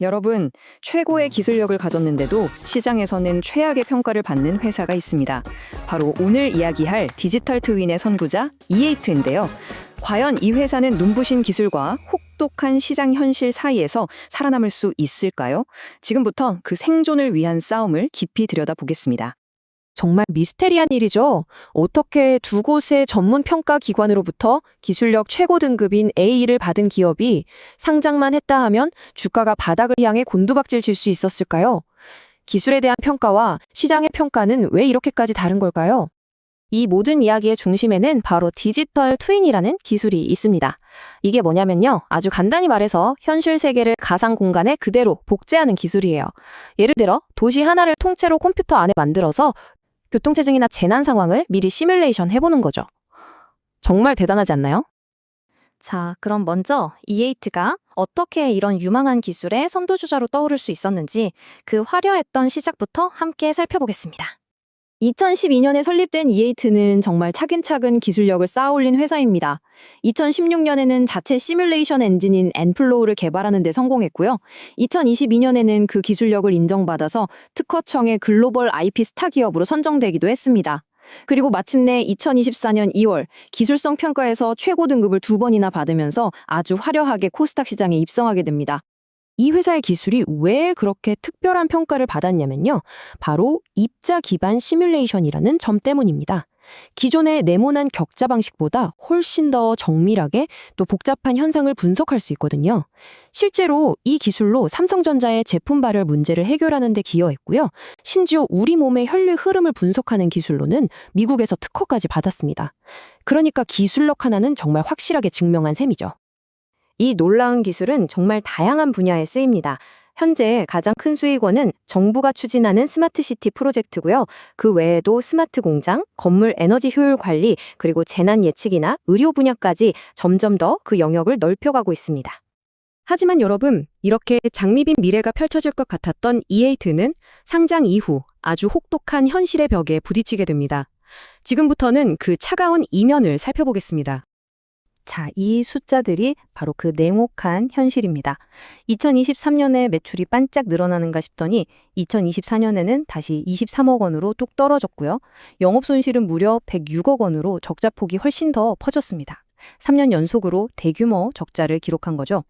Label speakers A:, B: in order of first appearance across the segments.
A: 여러분, 최고의 기술력을 가졌는데도 시장에서는 최악의 평가를 받는 회사가 있습니다. 바로 오늘 이야기할 디지털 트윈의 선구자 이에이트인데요. 과연 이 회사는 눈부신 기술과 혹독한 시장 현실 사이에서 살아남을 수 있을까요? 지금부터 그 생존을 위한 싸움을 깊이 들여다보겠습니다.
B: 정말 미스테리한 일이죠. 어떻게 두 곳의 전문 평가 기관으로부터 기술력 최고 등급인 A를 받은 기업이 상장만 했다 하면 주가가 바닥을 향해 곤두박질 칠 수 있었을까요? 기술에 대한 평가와 시장의 평가는 왜 이렇게까지 다른 걸까요? 이 모든 이야기의 중심에는 바로 디지털 트윈이라는 기술이 있습니다. 이게 뭐냐면요. 아주 간단히 말해서 현실 세계를 가상 공간에 그대로 복제하는 기술이에요. 예를 들어 도시 하나를 통째로 컴퓨터 안에 만들어서 교통체증이나 재난 상황을 미리 시뮬레이션 해보는 거죠. 정말 대단하지 않나요?
C: 자, 그럼 먼저 이에이트가 어떻게 이런 유망한 기술의 선도주자로 떠오를 수 있었는지 그 화려했던 시작부터 함께 살펴보겠습니다.
B: 2012년에 설립된 이에이트는 정말 차근차근 기술력을 쌓아올린 회사입니다. 2016년에는 자체 시뮬레이션 엔진인 엔플로우를 개발하는 데 성공했고요. 2022년에는 그 기술력을 인정받아서 특허청의 글로벌 IP 스타 기업으로 선정되기도 했습니다. 그리고 마침내 2024년 2월 기술성 평가에서 최고 등급을 두 번이나 받으면서 아주 화려하게 코스닥 시장에 입성하게 됩니다. 이 회사의 기술이 왜 그렇게 특별한 평가를 받았냐면요. 바로 입자 기반 시뮬레이션이라는 점 때문입니다. 기존의 네모난 격자 방식보다 훨씬 더 정밀하게 또 복잡한 현상을 분석할 수 있거든요. 실제로 이 기술로 삼성전자의 제품 발열 문제를 해결하는 데 기여했고요. 심지어 우리 몸의 혈류 흐름을 분석하는 기술로는 미국에서 특허까지 받았습니다. 그러니까 기술력 하나는 정말 확실하게 증명한 셈이죠. 이 놀라운 기술은 정말 다양한 분야에 쓰입니다. 현재 가장 큰 수익원은 정부가 추진하는 스마트시티 프로젝트고요. 그 외에도 스마트 공장, 건물 에너지 효율 관리, 그리고 재난 예측이나 의료 분야까지 점점 더 그 영역을 넓혀가고 있습니다. 하지만 여러분, 이렇게 장미빈 미래가 펼쳐질 것 같았던 이에이트는 상장 이후 아주 혹독한 현실의 벽에 부딪히게 됩니다. 지금부터는 그 차가운 이면을 살펴보겠습니다. 자, 이 숫자들이 바로 그 냉혹한 현실입니다. 2023년에 매출이 반짝 늘어나는가 싶더니 2024년에는 다시 23억 원으로 뚝 떨어졌고요. 영업 손실은 무려 106억 원으로 적자 폭이 훨씬 더 퍼졌습니다. 3년 연속으로 대규모 적자를 기록한 거죠.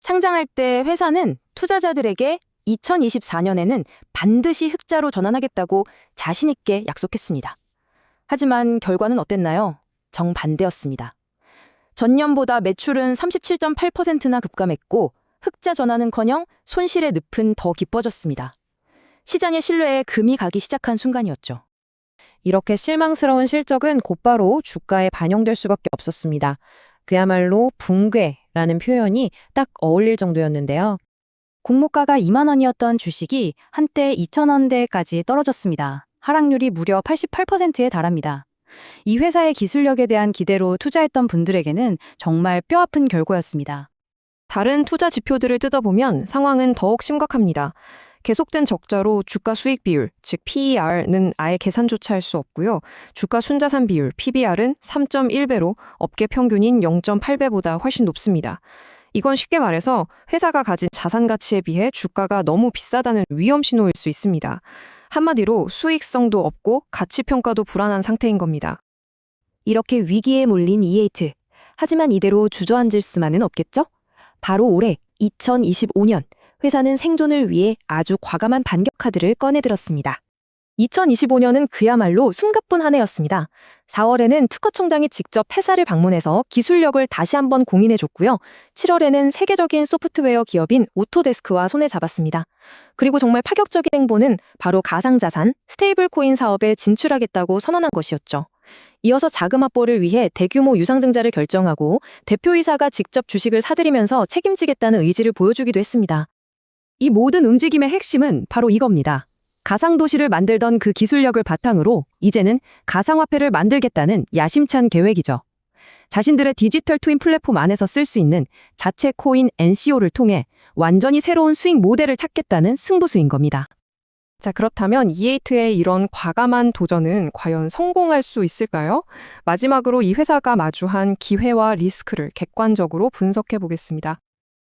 B: 상장할 때 회사는 투자자들에게 2024년에는 반드시 흑자로 전환하겠다고 자신있게 약속했습니다. 하지만 결과는 어땠나요? 정반대였습니다. 전년보다 매출은 37.8%나 급감했고 흑자 전환은커녕 손실의 늪은 더 깊어졌습니다. 시장의 신뢰에 금이 가기 시작한 순간이었죠. 이렇게 실망스러운 실적은 곧바로 주가에 반영될 수밖에 없었습니다. 그야말로 붕괴라는 표현이 딱 어울릴 정도였는데요.
C: 공모가가 2만 원이었던 주식이 한때 2천 원대까지 떨어졌습니다. 하락률이 무려 88%에 달합니다. 이 회사의 기술력에 대한 기대로 투자했던 분들에게는 정말 뼈아픈 결과였습니다.
B: 다른 투자 지표들을 뜯어보면 상황은 더욱 심각합니다. 계속된 적자로 주가 수익 비율, 즉 PER는 아예 계산조차 할 수 없고요. 주가 순자산 비율, PBR은 3.1배로 업계 평균인 0.8배보다 훨씬 높습니다. 이건 쉽게 말해서 회사가 가진 자산 가치에 비해 주가가 너무 비싸다는 위험 신호일 수 있습니다. 한마디로 수익성도 없고 가치 평가도 불안한 상태인 겁니다. 이렇게 위기에 몰린 이에이트. 하지만 이대로 주저앉을 수만은 없겠죠? 바로 올해 2025년 회사는 생존을 위해 아주 과감한 반격 카드를 꺼내들었습니다. 2025년은 그야말로 숨가쁜 한 해였습니다. 4월에는 특허청장이 직접 회사를 방문해서 기술력을 다시 한번 공인해줬고요. 7월에는 세계적인 소프트웨어 기업인 오토데스크와 손에 잡았습니다. 그리고 정말 파격적인 행보는 바로 가상자산, 스테이블 코인 사업에 진출하겠다고 선언한 것이었죠. 이어서 자금 확보를 위해 대규모 유상증자를 결정하고 대표이사가 직접 주식을 사들이면서 책임지겠다는 의지를 보여주기도 했습니다. 이 모든 움직임의 핵심은 바로 이겁니다. 가상도시를 만들던 그 기술력을 바탕으로 이제는 가상화폐를 만들겠다는 야심찬 계획이죠. 자신들의 디지털 트윈 플랫폼 안에서 쓸 수 있는 자체 코인 NCO를 통해 완전히 새로운 수익 모델을 찾겠다는 승부수인 겁니다. 자, 그렇다면 이에이트의 이런 과감한 도전은 과연 성공할 수 있을까요? 마지막으로 이 회사가 마주한 기회와 리스크를 객관적으로 분석해 보겠습니다.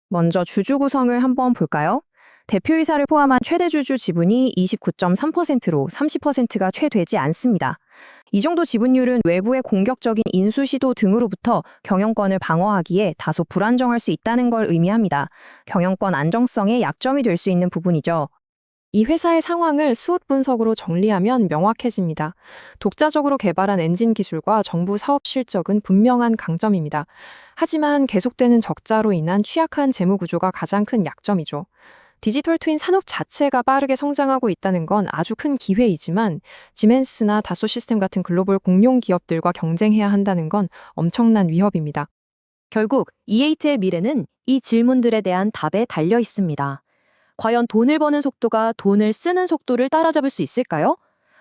B: 먼저 주주 구성을 한번 볼까요? 대표이사를 포함한 최대 주주 지분이 29.3%로 30%가 채 되지 않습니다. 이 정도 지분율은 외부의 공격적인 인수 시도 등으로부터 경영권을 방어하기에 다소 불안정할 수 있다는 걸 의미합니다. 경영권 안정성의 약점이 될 수 있는 부분이죠.
D: 이 회사의 상황을 수웃 분석으로 정리하면 명확해집니다. 독자적으로 개발한 엔진 기술과 정부 사업 실적은 분명한 강점입니다. 하지만 계속되는 적자로 인한 취약한 재무 구조가 가장 큰 약점이죠. 디지털 트윈 산업 자체가 빠르게 성장하고 있다는 건 아주 큰 기회이지만 지멘스나 다소 시스템 같은 글로벌 공룡 기업들과 경쟁해야 한다는 건 엄청난 위협입니다.
B: 결국 E8의 미래는 이 질문들에 대한 답에 달려 있습니다. 과연 돈을 버는 속도가 돈을 쓰는 속도를 따라잡을 수 있을까요?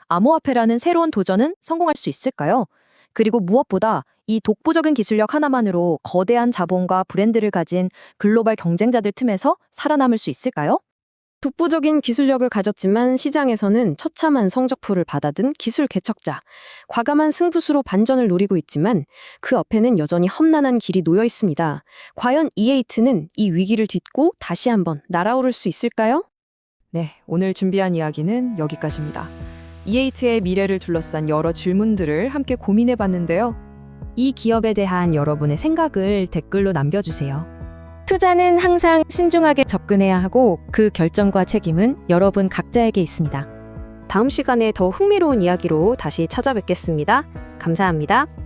B: 암호화폐라는 새로운 도전은 성공할 수 있을까요? 그리고 무엇보다 이 독보적인 기술력 하나만으로 거대한 자본과 브랜드를 가진 글로벌 경쟁자들 틈에서 살아남을 수 있을까요? 독보적인 기술력을 가졌지만 시장에서는 처참한 성적표를 받아든 기술 개척자, 과감한 승부수로 반전을 노리고 있지만 그 앞에는 여전히 험난한 길이 놓여 있습니다. 과연 E8는 이 위기를 딛고 다시 한번 날아오를 수 있을까요?
A: 네, 오늘 준비한 이야기는 여기까지입니다. E8의 미래를 둘러싼 여러 질문들을 함께 고민해 봤는데요.
B: 이 기업에 대한 여러분의 생각을 댓글로 남겨주세요. 투자는 항상 신중하게 접근해야 하고 그 결정과 책임은 여러분 각자에게 있습니다. 다음 시간에 더 흥미로운 이야기로 다시 찾아뵙겠습니다. 감사합니다.